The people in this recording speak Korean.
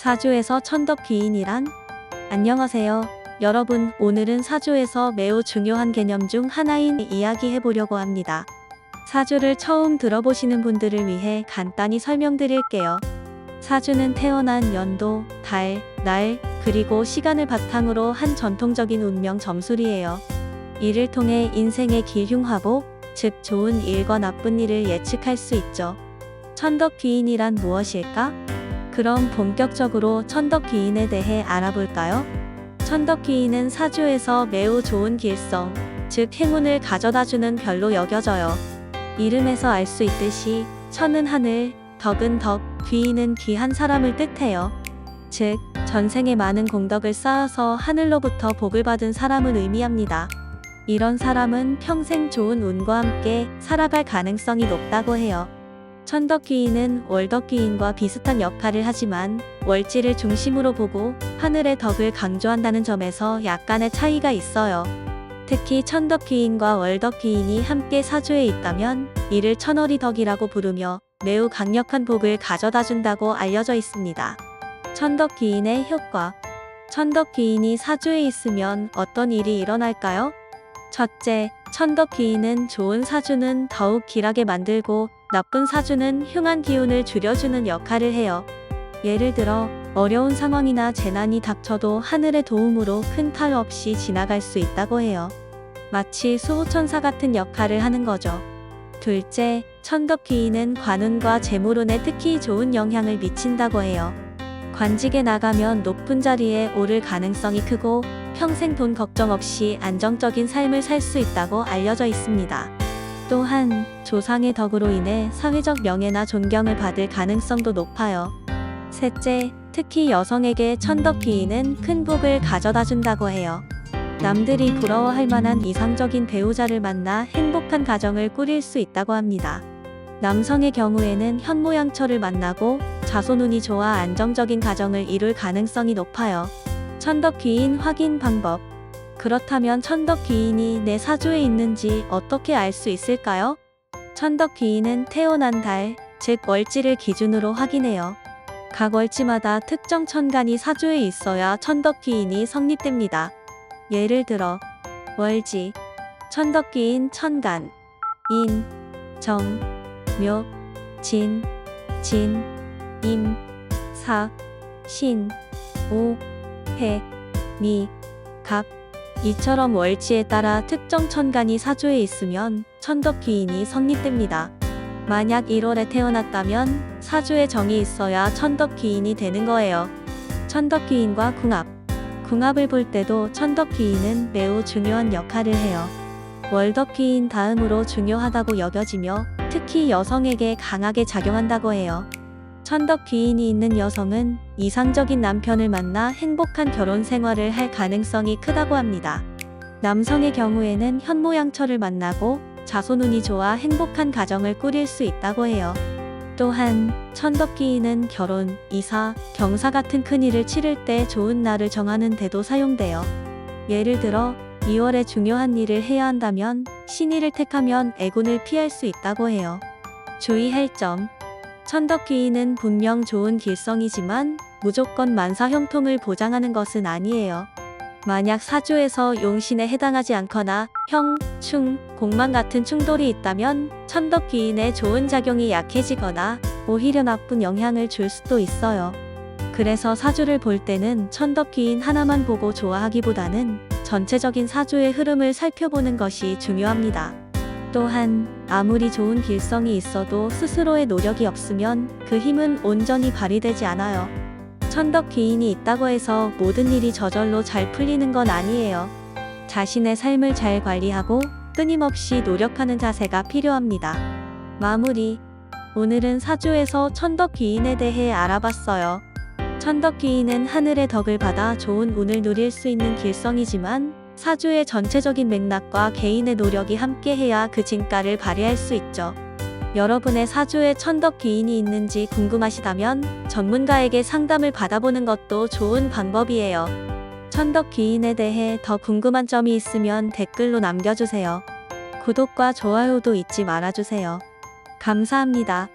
사주에서 천덕 귀인이란? 안녕하세요. 여러분, 오늘은 사주에서 매우 중요한 개념 중 하나인 이야기 해 보려고 합니다. 사주를 처음 들어보시는 분들을 위해 간단히 설명드릴게요. 사주는 태어난 연도, 달, 날, 그리고 시간을 바탕으로 한 전통적인 운명 점술이에요. 이를 통해 인생의 기흉화복, 즉 좋은 일과 나쁜 일을 예측할 수 있죠. 천덕 귀인이란 무엇일까? 그럼 본격적으로 천덕 귀인에 대해 알아볼까요? 천덕 귀인은 사주에서 매우 좋은 길성, 즉 행운을 가져다주는 별로 여겨져요. 이름에서 알 수 있듯이 천은 하늘, 덕은 덕, 귀인은 귀한 사람을 뜻해요. 즉, 전생에 많은 공덕을 쌓아서 하늘로부터 복을 받은 사람을 의미합니다. 이런 사람은 평생 좋은 운과 함께 살아갈 가능성이 높다고 해요. 천덕귀인은 월덕귀인과 비슷한 역할을 하지만 월지를 중심으로 보고 하늘의 덕을 강조한다는 점에서 약간의 차이가 있어요. 특히 천덕귀인과 월덕귀인이 함께 사주에 있다면 이를 천월이 덕이라고 부르며 매우 강력한 복을 가져다 준다고 알려져 있습니다. 천덕귀인의 효과 천덕귀인이 사주에 있으면 어떤 일이 일어날까요? 첫째, 천덕귀인은 좋은 사주는 더욱 길하게 만들고 나쁜 사주는 흉한 기운을 줄여주는 역할을 해요. 예를 들어 어려운 상황이나 재난이 닥쳐도 하늘의 도움으로 큰 탈 없이 지나갈 수 있다고 해요. 마치 수호천사 같은 역할을 하는 거죠. 둘째, 천덕귀인은 관운과 재물운에 특히 좋은 영향을 미친다고 해요. 관직에 나가면 높은 자리에 오를 가능성이 크고 평생 돈 걱정 없이 안정적인 삶을 살 수 있다고 알려져 있습니다. 또한 조상의 덕으로 인해 사회적 명예나 존경을 받을 가능성도 높아요. 셋째, 특히 여성에게 천덕귀인은 큰 복을 가져다 준다고 해요. 남들이 부러워할 만한 이상적인 배우자를 만나 행복한 가정을 꾸릴 수 있다고 합니다. 남성의 경우에는 현모양처를 만나고 자손운이 좋아 안정적인 가정을 이룰 가능성이 높아요. 천덕귀인 확인 방법. 그렇다면 천덕 귀인이 내 사주에 있는지 어떻게 알 수 있을까요? 천덕 귀인은 태어난 달, 즉 월지를 기준으로 확인해요. 각 월지마다 특정 천간이 사주에 있어야 천덕 귀인이 성립됩니다. 예를 들어 월지, 천덕 귀인 천간, 인, 정, 묘, 진, 진, 임, 사, 신, 오, 해, 미, 갑. 이처럼 월지에 따라 특정 천간이 사주에 있으면 천덕 귀인이 성립됩니다. 만약 1월에 태어났다면 사주에 정이 있어야 천덕 귀인이 되는 거예요. 천덕 귀인과 궁합. 궁합을 볼 때도 천덕 귀인은 매우 중요한 역할을 해요. 월덕 귀인 다음으로 중요하다고 여겨지며 특히 여성에게 강하게 작용한다고 해요. 천덕 귀인이 있는 여성은 이상적인 남편을 만나 행복한 결혼 생활을 할 가능성이 크다고 합니다. 남성의 경우에는 현모양처를 만나고 자손운이 좋아 행복한 가정을 꾸릴 수 있다고 해요. 또한 천덕 귀인은 결혼, 이사, 경사 같은 큰 일을 치를 때 좋은 날을 정하는 데도 사용돼요. 예를 들어 2월에 중요한 일을 해야 한다면 신일을 택하면 애군을 피할 수 있다고 해요. 주의할 점 천덕귀인은 분명 좋은 길성이지만 무조건 만사 형통을 보장하는 것은 아니에요. 만약 사주에서 용신에 해당하지 않거나 형, 충, 공만 같은 충돌이 있다면 천덕귀인의 좋은 작용이 약해지거나 오히려 나쁜 영향을 줄 수도 있어요. 그래서 사주를 볼 때는 천덕귀인 하나만 보고 좋아하기보다는 전체적인 사주의 흐름을 살펴보는 것이 중요합니다. 또한 아무리 좋은 길성이 있어도 스스로의 노력이 없으면 그 힘은 온전히 발휘되지 않아요. 천덕 기인이 있다고 해서 모든 일이 저절로 잘 풀리는 건 아니에요. 자신의 삶을 잘 관리하고 끊임없이 노력하는 자세가 필요합니다. 마무리. 오늘은 사주에서 천덕 기인에 대해 알아봤어요. 천덕 기인은 하늘의 덕을 받아 좋은 운을 누릴 수 있는 길성이지만 사주의 전체적인 맥락과 개인의 노력이 함께해야 그 진가를 발휘할 수 있죠. 여러분의 사주에 천덕 기인이 있는지 궁금하시다면 전문가에게 상담을 받아보는 것도 좋은 방법이에요. 천덕 기인에 대해 더 궁금한 점이 있으면 댓글로 남겨주세요. 구독과 좋아요도 잊지 말아주세요. 감사합니다.